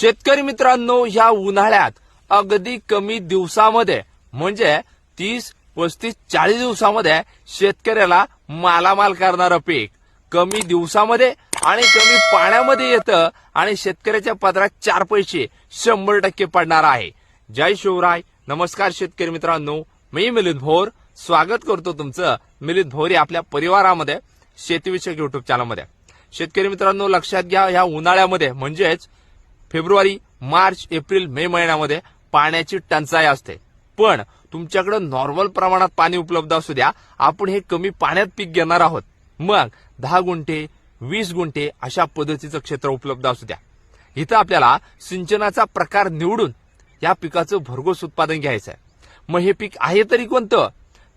शेतकरी मित्रांनो ह्या उन्हाळ्यात अगदी कमी दिवसामध्ये म्हणजे तीस पस्तीस चाळीस दिवसामध्ये शेतकऱ्याला मालामाल करणारं पीक. कमी दिवसामध्ये आणि कमी पाण्यामध्ये येतं आणि शेतकऱ्याच्या पदरात चार पैसे शंभर टक्के पडणार आहे. जय शिवराय. नमस्कार शेतकरी मित्रांनो. मी मिलिंद भोर. स्वागत करतो तुमचं मिलिंद भोर आपल्या परिवारामध्ये शेतीविषयक युट्यूब चॅनलमध्ये शेतकरी मित्रांनो लक्षात घ्या ह्या उन्हाळ्यामध्ये म्हणजेच फेब्रुवारी मार्च एप्रिल मे महिन्यामध्ये पाण्याची टंचाई असते. पण तुमच्याकडे नॉर्मल प्रमाणात पाणी उपलब्ध असू द्या. आपण हे कमी पाण्यात पीक घेणार आहोत. मग दहा गुंठे वीस गुंठे अशा पद्धतीचं क्षेत्र उपलब्ध असू द्या. इथं आपल्याला सिंचनाचा प्रकार निवडून या पिकाचं भरघोस उत्पादन घ्यायचं आहे मग हे पीक आहे तरी कोणतं?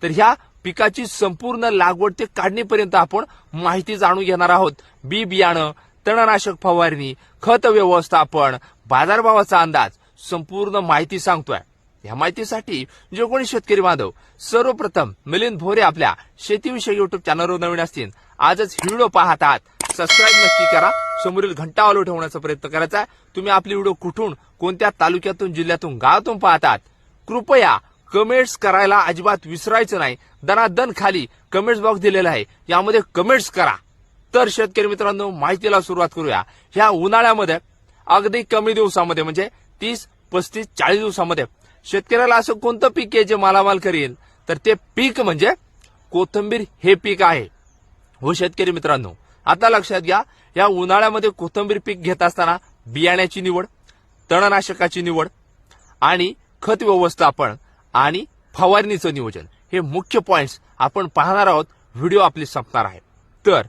तर ह्या पिकाची संपूर्ण लागवड ते काढणीपर्यंत आपण माहिती जाणून घेणार आहोत. बी बियाणं तणनाशक फवारणी खत व्यवस्थापन बाजारभावाचा अंदाज संपूर्ण माहिती सांगतोय. या माहितीसाठी जे कोणी शेतकरी बांधव सर्वप्रथम मिलिंद भोरे आपल्या शेतीविषयी युट्यूब चॅनलवर नवीन असतील. आजच ही व्हिडिओ पाहतात सबस्क्राईब नक्की करा. समोरील घंटा आलो ठेवण्याचा प्रयत्न करायचा आहे. तुम्ही आपली व्हिडिओ कुठून कोणत्या तालुक्यातून जिल्ह्यातून गावातून पाहतात कृपया कमेंट्स करायला अजिबात विसरायचं नाही. दनादन खाली कमेंट्स बॉक्स दिलेला आहे. यामध्ये कमेंट्स करा. तर शेतकरी मित्रांनो माहितीला सुरुवात करूया. ह्या उन्हाळ्यामध्ये अगदी कमी दिवसामध्ये म्हणजे तीस पस्तीस चाळीस दिवसामध्ये शेतकऱ्याला असं कोणतं पीक आहे जे मालामाल करेल तर ते पीक म्हणजे कोथंबीर हे पीक आहे. हो शेतकरी मित्रांनो आता लक्षात घ्या या उन्हाळ्यामध्ये कोथंबीर पीक घेत असताना बियाण्याची निवड तणनाशकाची निवड आणि खत व्यवस्थापन आणि फवारणीचं नियोजन. हे मुख्य पॉइंट्स आपण पाहणार आहोत. व्हिडिओ आपली संपणार आहे. तर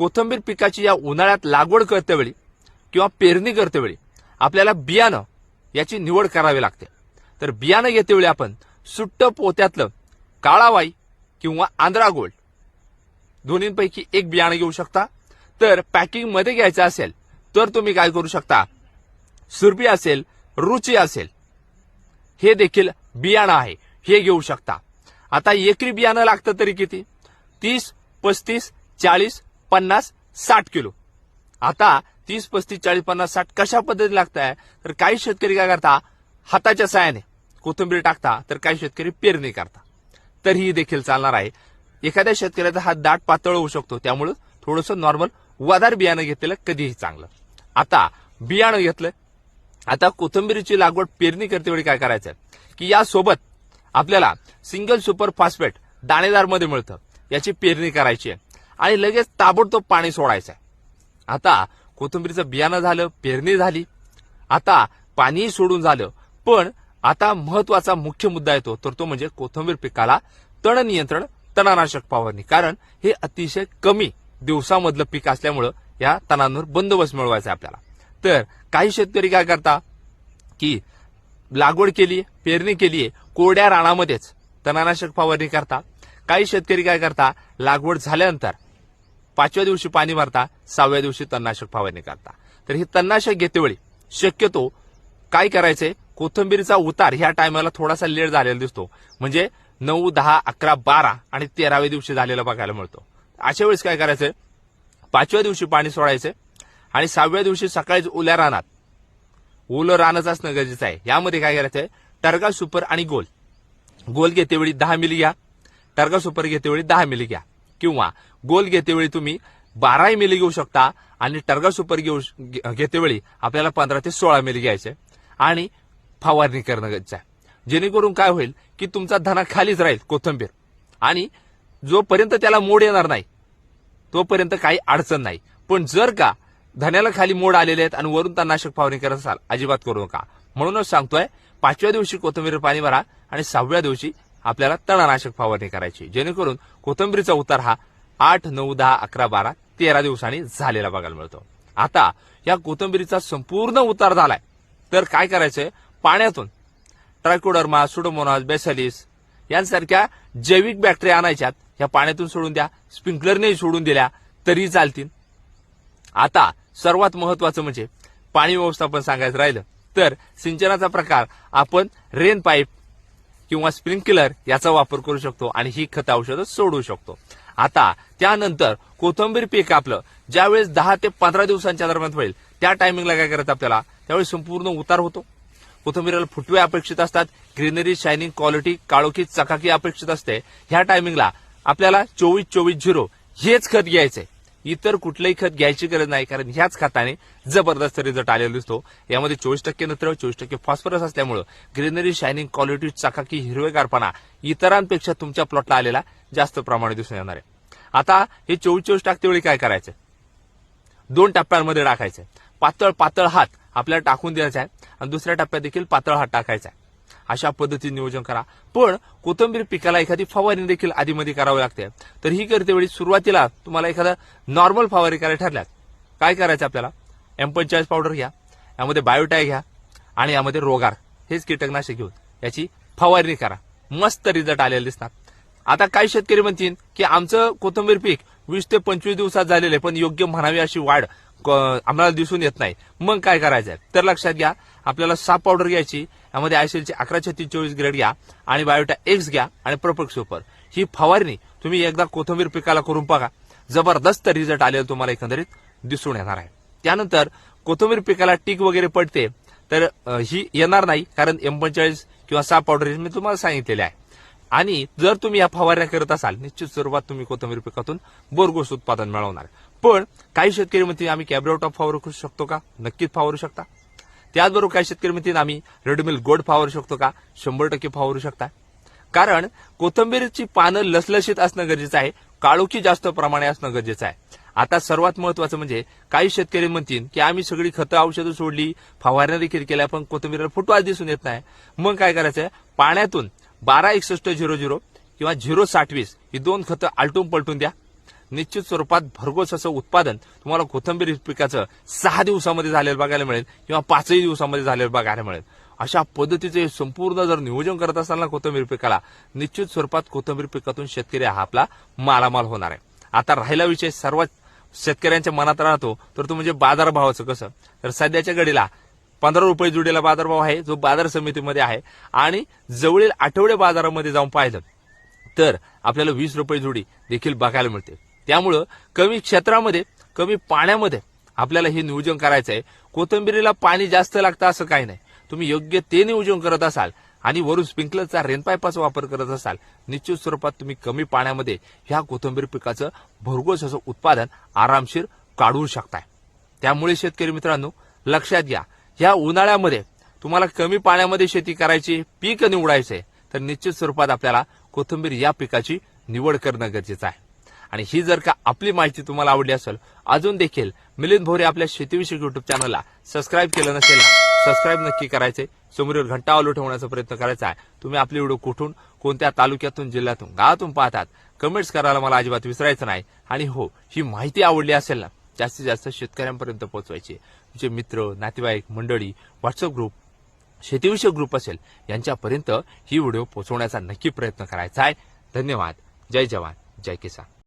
कोथंबीर पिकाची या उन्हाळ्यात लागवड करतेवेळी किंवा पेरणी करतेवेळी आपल्याला बियाणं याची निवड करावी लागते. तर बियाणं घेतेवेळी आपण सुट्ट पोत्यातलं काळावाई किंवा आंध्रा गोल्ड. दोन्हीपैकी एक बियाणं घेऊ शकता. तर पॅकिंगमध्ये घ्यायचं असेल तर तुम्ही काय करू शकता? सुरभी असेल रुची असेल. हे देखील बियाणं आहे. हे घेऊ शकता. आता एकरी बियाणं लागतं तरी किती? तीस पस्तीस चाळीस पन्नास साठ किलो. आता तीस पस्तीस चाळीस पन्नास साठ कशा पद्धतीने लागत आहे तर काही शेतकरी काय करता? हाताच्या सायाने कोथिंबीर टाकता तर काही शेतकरी पेरणी करता. तर ही देखील चालणार आहे. एखाद्या शेतकऱ्याचा हात दाट पातळ होऊ शकतो. त्यामुळे थोडंसं नॉर्मल वदार बियाणं घेतलेलं कधीही चांगलं. आता बियाणं घेतलं. आता कोथिंबीरीची लागवड पेरणी करते वेळी काय करायचं की यासोबत आपल्याला सिंगल सुपर फॉस्फेट दाणेदारमध्ये मिळतं. याची पेरणी करायची आहे. आणि लगेच ताबडतोब पाणी सोडायचं आहे आता कोथिंबीरीचं बियाणं झालं पेरणी झाली. आता पाणीही सोडून झालं. पण आता महत्त्वाचा मुख्य मुद्दा येतो तर तो म्हणजे कोथिंबीर पिकाला तण नियंत्रण तणनाशक फवारणी. कारण हे अतिशय कमी दिवसामधलं पीक असल्यामुळं या तणांवर बंदोबस्त मिळवायचा आहे आपल्याला. तर काही शेतकरी काय करता की लागवड केली पेरणी केली कोरड्या रानामध्येच तणनाशक फवारणी करता. काही शेतकरी काय करता लागवड झाल्यानंतर पाचव्या दिवशी पाणी मारता सहाव्या दिवशी तणनाशक फवारणी करता. तर हे तणनाशक घेतेवेळी शक्यतो काय करायचंय कोथंबीरचा उतार ह्या टायमाला थोडासा लेट झालेला दिसतो. म्हणजे नऊ दहा अकरा बारा आणि तेराव्या दिवशी झालेला बघायला मिळतो. अशा वेळेस काय करायचंय पाचव्या दिवशी पाणी सोडायचंय आणि सहाव्या दिवशी सकाळीच ओल्या रानात ओलं रानच असणं गरजेचं आहे. यामध्ये काय करायचंय? टर्गा सुपर आणि गोल. गोल घेतेवेळी दहा मिली घ्या. टर्गा सुपर घेतेवेळी दहा मिली घ्या. किंवा गोल घेतेवेळी तुम्ही बारा मिली घेऊ शकता आणि टर्गा सुपर घेऊ घेतेवेळी आपल्याला पंधरा ते सोळा मिली घ्यायचे आणि फवारणी करणं गरजेचं आहे. जेणेकरून काय होईल की तुमचा धना खालीच राहील कोथंबीर. आणि जोपर्यंत त्याला मोड येणार नाही तोपर्यंत काही अडचण नाही. पण जर का धन्याला खाली मोड आलेले आहेत आणि वरून तणनाशक फवारणी करत असाल अजिबात करू नका. म्हणूनच सांगतोय पाचव्या दिवशी कोथिंबीर पाणी भरा आणि सहाव्या दिवशी आपल्याला तणनाशक फवारणी करायची. जेणेकरून कोथिंबीरीचा उतार हा आठ नऊ दहा अकरा बारा तेरा दिवसांनी झालेला बघायला मिळतो. आता या कोथिंबीरीचा संपूर्ण उतार झालाय. तर काय करायचंय? पाण्यातून ट्रायकोडर्मा सुडोमोनास बेसलिस यांसारख्या जैविक बॅक्टेरिया आणायच्यात. ह्या पाण्यातून सोडून द्या. स्प्रिंकलरने सोडून दिल्या तरी चालतील. आता सर्वात महत्वाचं म्हणजे पाणी व्यवस्थापन सांगायचं राहिलं तर सिंचनाचा प्रकार. आपण रेन पाईप किंवा स्प्रिंकलर याचा वापर करू शकतो आणि ही खत औषधं सोडू शकतो. आता त्यानंतर कोथंबीर पीक आपलं ज्यावेळेस दहा ते पंधरा दिवसांच्या दरम्यान होईल त्या टायमिंगला काय करायचं आपल्याला? त्यावेळी संपूर्ण उतार होतो. कोथिंबीरीला फुटवे अपेक्षित असतात ग्रीनरी शायनिंग क्वालिटी काळोखी चकाकी अपेक्षित असते. ह्या टायमिंगला आपल्याला चोवीस चोवीस झिरो हेच खत घ्यायचंय. इतर कुठलंही खत घ्यायची गरज नाही कारण ह्याच खताने जबरदस्त रिझल्ट आलेला दिसतो. यामध्ये चोवीस टक्के नत्र चोवीस टक्के फॉस्फरस असल्यामुळं ग्रीनरी शायनिंग क्वालिटी चकाकी हिरवेगारपणा इतरांपेक्षा तुमच्या प्लॉटला आलेला जास्त प्रमाणात दिसून येणार आहे. आता हे चोवीस चोवीस टाकते वेळी काय करायचं? दोन टप्प्यांमध्ये टाकायचे. पातळ पातळ हात आपल्याला टाकून द्यायचा आहे. आणि दुसऱ्या टप्प्यात देखील पातळ हात टाकायचा आहे. अशा पद्धतीने नियोजन करा. पण कोथिंबीर पिकाला एखादी फवारणी देखील आधीमध्ये करावी लागते. तर ही करते वेळी सुरुवातीला तुम्हाला एखादा नॉर्मल फवारणी करायला ठरल्यास काय करायचं आपल्याला? एम्पंचाळीस पावडर घ्या यामध्ये बायोटाय घ्या आणि यामध्ये रोगार. हेच कीटकनाशक घेऊन याची फवारणी करा. मस्त रिझल्ट आलेले दिसतात. आता काही शेतकरी म्हणतील की आमचं कोथिंबीर पीक वीस ते पंचवीस दिवसात झालेलं आहे पण योग्य म्हणावी अशी वाढ आम्हाला दिसून येत नाही. मग काय करायचं आहे तर लक्षात घ्या आपल्याला साप पावडर घ्यायची यामध्ये आयसीएलची अकरा छत्तीस चोवीस ग्रेड घ्या आणि बायोटा एक्स घ्या आणि प्रपक सुपर ही फवारणी तुम्ही एकदा कोथिंबीर पिकाला करून बघा. जबरदस्त रिझल्ट आलेला तुम्हाला एकंदरीत दिसून येणार आहे. त्यानंतर कोथिंबीर पिकाला टीक वगैरे पडते तर ही येणार नाही कारण एम पंचेचाळीस किंवा साप पावडर मी तुम्हाला सांगितलेले आहे. आणि जर तुम्ही या फवारण्या करत असाल निश्चित स्वरूपात तुम्ही कोथिंबीर पिकातून बोरगोस उत्पादन मिळवणार. पण काही शेतकरी म्हणतील आम्ही कॅब्रोटॉप फवारू करू शकतो का? नक्कीच फावरू शकता. त्याचबरोबर काही शेतकरी म्हणतील आम्ही रेडमिल गोड फावरू शकतो का? शंभर टक्के फावरू शकता. कारण कोथंबीरची पानं लसलशीत असणं गरजेचं आहे काळोखी जास्त प्रमाणे असणं गरजेचं आहे. आता सर्वात महत्वाचं म्हणजे काही शेतकरी म्हणतील की आम्ही सगळी खतं औषधं सोडली फवारण्या देखील केल्या पण कोथिंबीरला फुटवा दिसून येत नाही. मग काय करायचंय? पाण्यातून बारा एकसष्ट झिरो झिरो किंवा झिरो साठवीस ही दोन खतं आलटून पलटून द्या. निश्चित स्वरूपात भरघोस असं उत्पादन तुम्हाला कोथंबीर पिकाचं सहा दिवसामध्ये झालेलं बघायला मिळेल किंवा पाचही दिवसामध्ये झालेलं बघायला मिळेल. अशा पद्धतीचे संपूर्ण जर नियोजन करत असाल ना कोथंबीर पिकाला निश्चित स्वरूपात कोथंबीर पिकातून शेतकरी हा आपला मालामाल होणार आहे. आता राहिला विषय सर्वात शेतकऱ्यांच्या मनात राहतो तर तो म्हणजे बाजारभावाचं कसं? तर सध्याच्या घडीला पंधरा रुपये जुडीला बाजारभाव आहे जो बाजार समितीमध्ये आहे. आणि जवळील आठवडे बाजारामध्ये जाऊन पाहिलं तर आपल्याला वीस रुपये जुडी देखील बघायला मिळते. त्यामुळं कमी क्षेत्रामध्ये कमी पाण्यामध्ये आपल्याला हे नियोजन करायचं आहे कोथंबिरीला पाणी जास्त लागतं असं काही नाही. तुम्ही योग्य ते नियोजन करत असाल आणि वरून स्प्रिंकलरचा रेनपाईपाचा वापर करत असाल निश्चित स्वरूपात तुम्ही कमी पाण्यामध्ये ह्या कोथंबीर पिकाचं भरघोस असं उत्पादन आरामशीर काढू शकताय. त्यामुळे शेतकरी मित्रांनो लक्षात घ्या ह्या उन्हाळ्यामध्ये तुम्हाला कमी पाण्यामध्ये शेती करायची पीक निवडायचंय तर निश्चित स्वरूपात आपल्याला कोथंबीर या पिकाची निवड करणं गरजेचं आहे. आणि ही जर का आपली माहिती तुम्हाला आवडली असेल अजून देखील मिलिंद भोरे आपल्या शेतीविषयक युट्यूब चॅनलला सबस्क्राईब केलं नसेल ना सबस्क्राईब नक्की करायचे समोरील घंटा आलो ठेवण्याचा प्रयत्न करायचा आहे. तुम्ही आपली व्हिडिओ कुठून कोणत्या तालुक्यातून जिल्ह्यातून गावातून पाहतात कमेंट्स करायला मला अजिबात विसरायचं नाही. आणि हो ही माहिती आवडली असेल ना जास्तीत जास्त शेतकऱ्यांपर्यंत पोहोचवायची. तुमचे मित्र नातेवाईक मंडळी व्हॉट्सअप ग्रुप शेतीविषयक ग्रुप असेल यांच्यापर्यंत ही व्हिडिओ पोहोचवण्याचा नक्की प्रयत्न करायचा आहे. धन्यवाद. जय जवान. जय किसान.